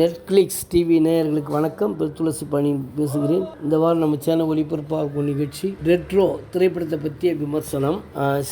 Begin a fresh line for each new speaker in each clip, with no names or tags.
Netflix TV நேயர்களுக்கு வணக்கம். துளசி பணி பேசுகிறேன். இந்த வாரம் நம்ம சேனல் ஒளிபரப்பாகும் நிகழ்ச்சி ரெட்ரோ திரைப்படத்தை பற்றிய விமர்சனம்.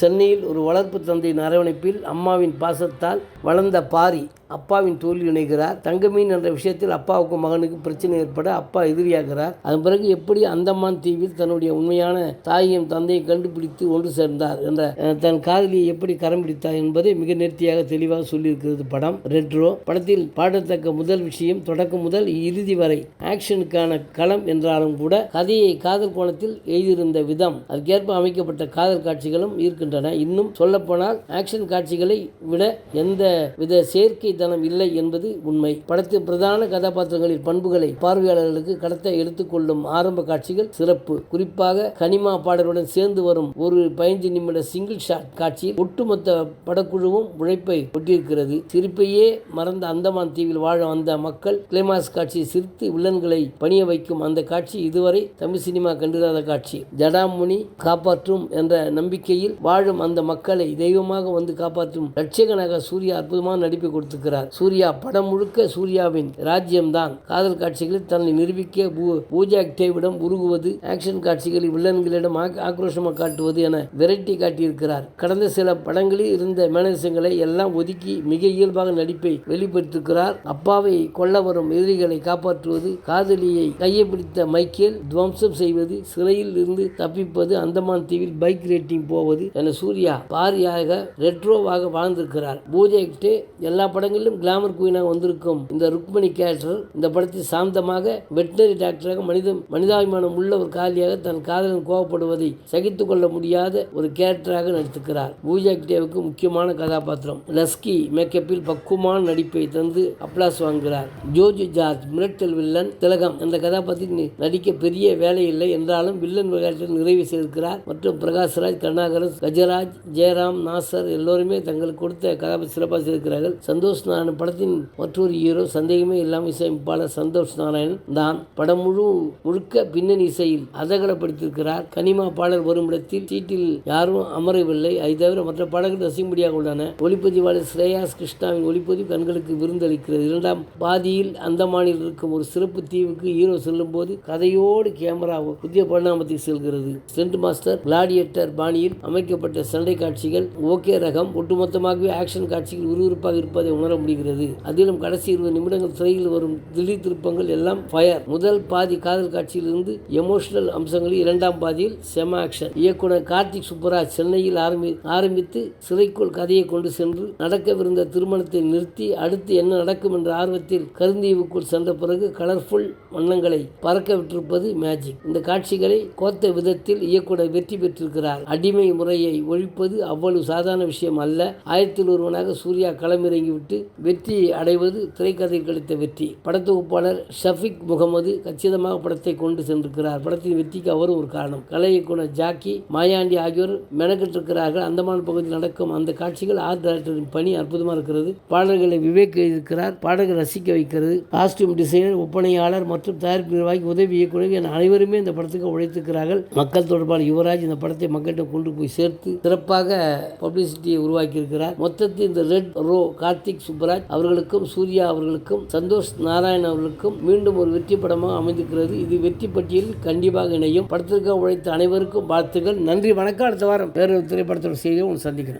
சென்னையில் ஒரு வளர்ப்பு தந்தையின் அரவணைப்பில் அம்மாவின் பாசத்தால் வளர்ந்த பாரி அப்பாவின் தோல்வி இணைகிறார் தங்கமீன் என்ற விஷயத்தில் அப்பாவுக்கும் மகனுக்கும் பிரச்சனை ஏற்பட அப்பா எதிரியாகிறார். அதன் பிறகு எப்படி அந்தமான் தீவில் தன்னுடைய உண்மையான தாயையும் தந்தையும் கண்டுபிடித்து ஒன்று சேர்ந்தார் என்ற தன் காதலியை எப்படி கரம் பிடித்தார் என்பதை மிக நேர்த்தியாக தெளிவாக சொல்லியிருக்கிறது படம். ரெட்ரோ படத்தில் பாடத்தக்க முதல் விஷயம் தொடக்கம் முதல் இறுதி வரை ஆக்ஷனுக்கான களம் என்றாலும் கூட கதையை காதல் கோணத்தில் எழுதியிருந்த விதம். அதுக்கேற்ப அமைக்கப்பட்ட காதல் காட்சிகளும் இருக்கின்றன. இன்னும் சொல்லப்போனால் ஆக்ஷன் காட்சிகளை விட எந்த வித செயற்கை செயற்கைத்தனம் இல்லை என்பது உண்மை. படத்தின் பிரதான கதாபாத்திரங்களின் பண்புகளை பார்வையாளர்களுக்கு கடத்த எடுத்துக்கொள்ளும் ஆரம்ப காட்சிகள் சிறப்பு. குறிப்பாக கனிமா பாடலுடன் சேர்ந்து வரும் ஒரு பதினைந்து நிமிட சிங்கிள் ஷாட் காட்சியில் ஒட்டுமொத்த படக்குழுவும் உழைப்பை ஒட்டியிருக்கிறது. சிரிப்பையே மறந்த அந்தமான் தீவில் வாழும் அந்த மக்கள் கிளைமாஸ் காட்சியை சிரித்து வில்லன்களை பணிய வைக்கும் அந்த காட்சி இதுவரை தமிழ் சினிமா கண்டிராத காட்சி. ஜடாமுனி காப்பாற்றும் என்ற நம்பிக்கையில் வாழும் அந்த மக்களை தெய்வமாக வந்து காப்பாற்றும் ரட்சகனாக சூர்யா அற்புதமான நடிப்பை கொடுத்திருக்கிறார் சூர்யா படம் முழுக்க சூர்யாவின் ராஜ்யம்தான். காதல் காட்சிகளில் தன்னை நிரூபிக்க பூஜா டேவிடம் உருகுவது ஆக்ஷன் காட்சிகளில் வில்லன்களிடம் ஆக்ரோஷமாக காட்டுவது என வெரைட்டி காட்டியிருக்கிறார். கடந்த சில படங்களில் இருந்த மேனரிசங்களை எல்லாம் ஒதுக்கி மிக இயல்பாக நடிப்பை வெளிப்படுத்துகிறார் அப்பாவை கொல்ல வரும் எதிரிகளை காப்பாற்றுவது காதலியை கையை பிடித்த மைக்கேல் துவம்சம் செய்வது சிறையில் இருந்து தப்பிப்பது அந்தமான் தீவில் பைக் ரேட்டிங் போவது என சூர்யா பாரியாக ரெட்ரோவாக வாழ்ந்திருக்கிறார். பூஜை எல்லா எல்லா படங்களிலும் கிளாமர் குயினாக வந்திருக்கும் இந்த ருக்மணி கேரக்டர். இந்த படத்தில் சாந்தமாக வெட்டினரி டாக்டராக மனித மனிதாபிமானம் உள்ள ஒரு காலியாக தன் காதலன் கோவப்படுவதை சகித்து கொள்ள முடியாத ஒரு கேரக்டராக நடித்துக்கிறார் பூஜா கிட்டேவுக்கு முக்கியமான கதாபாத்திரம். லஸ்கி மேக்கப்பில் பக்குவமான நடிப்பை தந்து அப்ளாஸ் வாங்குகிறார். ஜோஜி ஜார்ஜ் மிரட்டல் வில்லன் திலகம் அந்த கதாபாத்திரத்தில் நடிக்க பெரிய வேலை இல்லை என்றாலும் வில்லன் விளையாட்டில் நிறைவு செய்திருக்கிறார். மற்றும் பிரகாஷ்ராஜ் கருணாகரன் கஜராஜ் ஜெயராம் நாசர் எல்லோருமே தங்களுக்கு கொடுத்த கதாபாத்திரம் சிறப்பாக செய்திருக்கிறார்கள். சந்தோஷ் நாராயணன் படத்தின் மற்றொரு ஹீரோ சந்தேகமே இல்லாமல் இசையமைப்பாளர் சந்தோஷ் நாராயணன் தான் படம் முழு முழுக்க பின்னணி இசையில் அதகலப்படுத்தியிருக்கிறார் கனிமா பாடல் வரும் இடத்தில் சீட்டில் யாரும் அமரவில்லை. அதை தவிர மற்ற பாடல்கள் ரசிக்கும்படியாக உள்ளன. ஒளிப்பதிவாளர் ஸ்ரேயாஸ் கிருஷ்ணாவின் ஒளிப்பதிவு கண்களுக்கு விருந்தளிக்கிறது. இரண்டாம் பாதியில் அந்தமானில் இருக்கும் ஒரு சிறப்பு தீவுக்கு ஹீரோ செல்லும் போது கதையோடு கேமரா புதிய பரிணாமத்தை செல்கிறது. சென்ட் மாஸ்டர் கிளாடியேட்டர் பாணியில் அமைக்கப்பட்ட சண்டை காட்சிகள் ஓகே ரகம். ஒட்டுமொத்தமாகவே ஆக்ஷன் காட்சிகள் விறுவிறுப்பாக இருப்பதை உணர முடிகிறது அதிலும் கடைசி இருபது நிமிடங்கள் திரையில் வரும் திடீர் திருப்பங்கள் எல்லாம் ஃபயர் முதல் பாதி காதல் காட்சியிலிருந்து எமோஷனல் அம்சங்களில் இரண்டாம் பாதியில் செம ஆக்ஷன் இயக்குனர் கார்த்திக் சுப்பராஜ் சென்னையில் ஆரம்பி ஆரம்பித்து சிறைக்குள் கதையை கொண்டு சென்று நடக்கவிருந்த திருமணத்தை நிறுத்தி அடுத்து என்ன நடக்கும் என்ற ஆர்வத்தில் கருந்தீவுக்குள் சென்ற பிறகு கலர்ஃபுல் வண்ணங்களை பறக்க விட்டிருப்பது மேஜிக் இந்த காட்சிகளை கோத்த விதத்தில் இயக்குனர் வெற்றி பெற்றிருக்கிறார். அடிமை முறையை ஒழிப்பது அவ்வளவு சாதாரண விஷயம் அல்ல. ஆயிரத்தில் ஒருவனாக சூர்யா களமிறங்கிவிட்டு வெற்றி அடைவது திரைக்கதையில் கிடைத்த வெற்றி. படத்தொகுப்பாளர் ஷஃபிக் முகமது கச்சிதமாக படத்தை கொண்டு சென்றிருக்கிறார். படத்தின் வெற்றிக்கு அவரும் ஒரு காரணம். கலை இயக்குனர் ஜாக்கி மாயாண்டி ஆகியோர் மெனக்கெட்டிருக்கிறார்கள். அந்தமான் பகுதியில் நடக்கும் அந்த காட்சிகள் ஆர்ட் டைரக்டரின் பணி அற்புதமாக இருக்கிறது. பாடல்களை விவேக் எழுதியிருக்கிறார். பாடல்கள் ரசிக்க வைக்கிறது. காஸ்டியூம் டிசைனர் ஒப்பனையாளர் மற்றும் தயாரிப்பு நிர்வாகி உதவி இயக்குனர் என அனைவருமே இந்த படத்துக்கு உழைத்திருக்கிறார்கள். மக்கள் தொடர்பான யுவராஜ் இந்த படத்தை மக்களிடம் கொண்டு போய் சேர்த்து சிறப்பாக பப்ளிசிட்டியை உருவாக்கியிருக்கிறார். மொத்தத்தில் இந்த ரெட் ரோ கார்த்திக் சுப்ராஜ் அவர்களுக்கும் சூர்யா அவர்களுக்கும் சந்தோஷ் நாராயண் அவர்களுக்கும் மீண்டும் ஒரு வெற்றி படமாக அமைந்திருக்கிறது. இது வெற்றி பட்டியலில் கண்டிப்பாக இணையும். படத்திற்காக உழைத்த அனைவருக்கும் வாழ்த்துக்கள். நன்றி. வணக்கம். அடுத்த வாரம் வேறொரு திரைப்படத்தோட செய்தியை உங்களை சந்திக்கிறேன்.